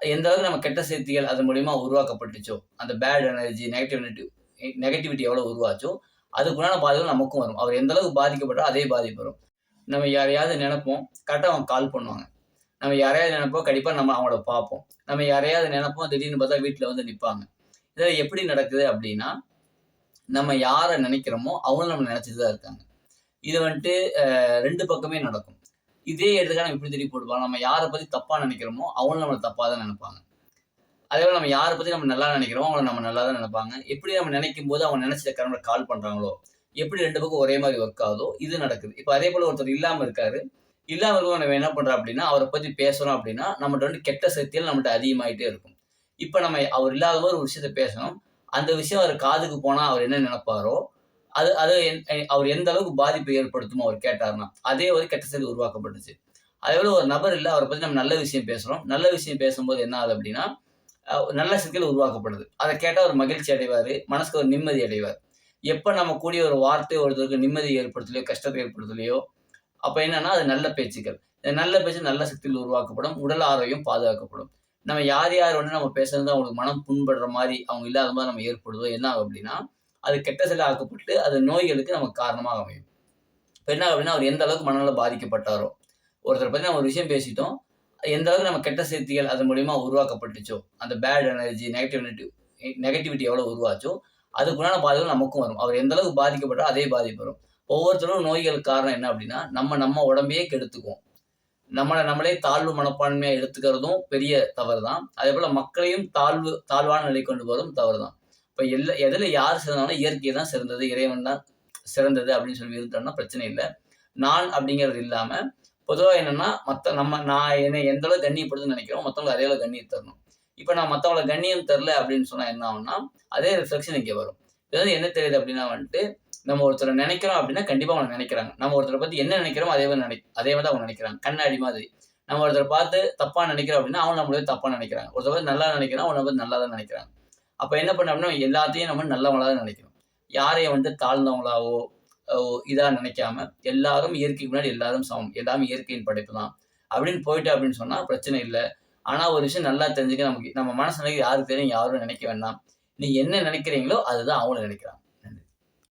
எந்த அளவுக்கு நம்ம கெட்ட செய்திகள் அது மூலியமா உருவாக்கப்பட்டுச்சோ அந்த பேட் எனர்ஜி நெகட்டிவ் நெகட்டிவிட்டி எவ்வளோ உருவாச்சோ அதுக்குண்டான பாதிப்புகள் நமக்கும் வரும். அவர் எந்த அளவுக்கு பாதிக்கப்பட்டோ அதே பாதிப்பு வரும். நம்ம யாரையாவது நினைப்போம் கரெக்டாக அவங்க கால் பண்ணுவாங்க. நம்ம யாரையாவது நினைப்போம் கண்டிப்பாக நம்ம அவங்கள பார்ப்போம். நம்ம யாரையாவது நினைப்போம் திடீர்னு பார்த்தா வீட்டில் வந்து நிற்பாங்க இதில் எப்படி நடக்குது அப்படின்னா நம்ம யாரை நினைக்கிறோமோ அவங்களும் நம்ம நினச்சிட்டு தான் இருக்காங்க. இது வந்துட்டு ரெண்டு பக்கமே நடக்கும். இதே இடத்துக்காக நம்ம இப்படி திருப்பி போடுவாங்க நம்ம யாரை பற்றி தப்பாக நினைக்கிறோமோ அவங்களும் நம்மளை தப்பாக தான் நினைப்பாங்க. அதே போல் நம்ம யாரை பற்றி நம்ம நல்லா நினைக்கிறோமோ அவங்கள நம்ம நல்லா தான் நினைப்பாங்க. எப்படி நம்ம நினைக்கும் போது அவங்க நினச்ச கரண்டில் கால் பண்ணுறாங்களோ எப்படி ரெண்டு பக்கம் ஒரே மாதிரி ஒர்க் ஆகுதோ இது நடக்குது. இப்போ அதே போல் ஒருத்தர் இல்லாமல் இருக்காரு. இல்லாமல் இருக்கவங்க நம்ம என்ன பண்ணுறோம் அப்படின்னா அவரை பற்றி பேசுகிறோம் அப்படின்னா நம்மகிட்ட வந்து கெட்ட சக்தியில் நம்மகிட்ட அதிகமாயிட்டே இருக்கும். இப்போ நம்ம அவர் இல்லாத போது ஒரு விஷயத்த பேசணும். அந்த விஷயம் அவர் காதுக்கு போனால் அவர் என்ன நினைப்பாரோ அது அது என்- அவர் எந்த அளவுக்கு பாதிப்பை ஏற்படுத்துமோ அவர் கேட்டார்னா அதே ஒரு கெட்ட செய்தி உருவாக்கப்பட்டுச்சு. அதே போல ஒரு நபர் இல்லை அவரை பற்றி நம்ம நல்ல விஷயம் பேசுகிறோம் நல்ல விஷயம் பேசும்போது என்ன ஆகுது அப்படின்னா நல்ல சிக்கல் உருவாக்கப்படுது. அதை கேட்டால் ஒரு மகிழ்ச்சி அடைவார் மனசுக்கு ஒரு நிம்மதி அடைவார். எப்போ நம்ம கூடிய ஒரு வார்த்தை ஒருத்தருக்கு நிம்மதி ஏற்படுத்தலையோ கஷ்டத்தை ஏற்படுத்தலையோ அப்போ என்னன்னா அது நல்ல பேச்சுக்கள். இந்த நல்ல பேச்சு நல்ல சக்தியில் உருவாக்கப்படும் உடல் ஆரோக்கியம் பாதுகாக்கப்படும். நம்ம யார் யார் வந்து நம்ம பேசுறது அவங்களுக்கு மனம் புண்படுற மாதிரி அவங்க இல்லாத மாதிரி நம்ம ஏற்படுதோ என்ன ஆகும் அப்படின்னா அது கெட்ட சில ஆக்கப்பட்டு அது நோய்களுக்கு நமக்கு காரணமாக அமையும். இப்போ என்ன அப்படின்னா அவர் எந்த அளவுக்கு மனநல பாதிக்கப்பட்டாரோ ஒருத்தரை பற்றி நம்ம ஒரு விஷயம் பேசிட்டோம் எந்த அளவுக்கு நம்ம கெட்ட செய்திகள் அது மூலியமா உருவாக்கப்பட்டுச்சோ அந்த பேட் எனர்ஜி நெகட்டிவ் நெகட்டிவிட்டி எவ்வளோ உருவாச்சோ அதுக்குண்டான பாதிப்புகள் நமக்கும் வரும். அவர் எந்த அளவுக்கு பாதிக்கப்பட்டோ அதே பாதிப்பு வரும். ஒவ்வொருத்தரும் நோய்களுக்கு காரணம் என்ன அப்படின்னா நம்ம நம்ம உடம்பையே கெடுத்துக்குவோம். நம்மளை நம்மளே தாழ்வு மனப்பான்மையாக எடுத்துக்கிறதும் பெரிய தவறு தான் அதே போல் மக்களையும் தாழ்வு தாழ்வான நிலை கொண்டு போகிறதும் தவறு தான் இப்போ எல்லா எதில் யார் சிறந்தாலும் இயற்கை தான் சிறந்தது இறைவன் தான் சிறந்தது அப்படின்னு சொல்லி இருந்தோம்னா பிரச்சனை இல்லை. நான் அப்படிங்கிறது இல்லாமல் பொதுவாக என்னென்னா மற்ற நம்ம நான் என்னை எந்த அளவுக்கு கண்ணியப்படுதுன்னு நினைக்கிறோம் மற்றவங்களுக்கு அதே அளவு கண்ணியம் தரணும். இப்போ நான் மற்றவங்கள கண்ணியம் தரல அப்படின்னு சொன்னால் என்ன ஆகும்னா அதே ரிஃப்ளெக்ஷன் இங்கே வரும். இது என்ன தெரியுது அப்படின்னா வந்துட்டு நம்ம ஒருத்தரை நினைக்கிறோம் அப்படின்னா கண்டிப்பாக அவங்க நினைக்கிறாங்க. நம்ம ஒருத்தரை பற்றி என்ன நினைக்கிறோமோ அதே மாதிரி நினை அதே மாதிரி தான் அவங்க நினைக்கிறாங்க. கண்ணாடி மாதிரி. நம்ம ஒருத்தரை பார்த்து தப்பாக நினைக்கிறோம் அப்படின்னா அவங்க நம்மளே தப்பாக நினைக்கிறாங்க. ஒருத்தர் பார்த்து நல்லா நினைக்கிறோம் அவனை பற்றி நல்லா தான் நினைக்கிறாங்க. அப்போ என்ன பண்ணோம்னா அப்படின்னா எல்லாத்தையும் நம்ம நல்லவங்களா தான் நினைக்கணும். யாரையும் வந்து தாழ்ந்தவங்களாவோ இதாக நினைக்காம எல்லாரும் இயற்கைக்கு முன்னாடி எல்லாரும் சமம் எல்லாமே இயற்கையின் படைப்பு தான் அப்படின்னு போயிட்டு அப்படின்னு சொன்னால் பிரச்சனை இல்லை. ஆனால் ஒரு விஷயம் நல்லா தெரிஞ்சுக்க நமக்கு நம்ம மனசு நினைக்க யாருக்கு தெரியும் யாரும் நினைக்க வேண்டாம். நீ என்ன நினைக்கிறீங்களோ அதுதான் அவங்களும் நினைக்கிறாங்க.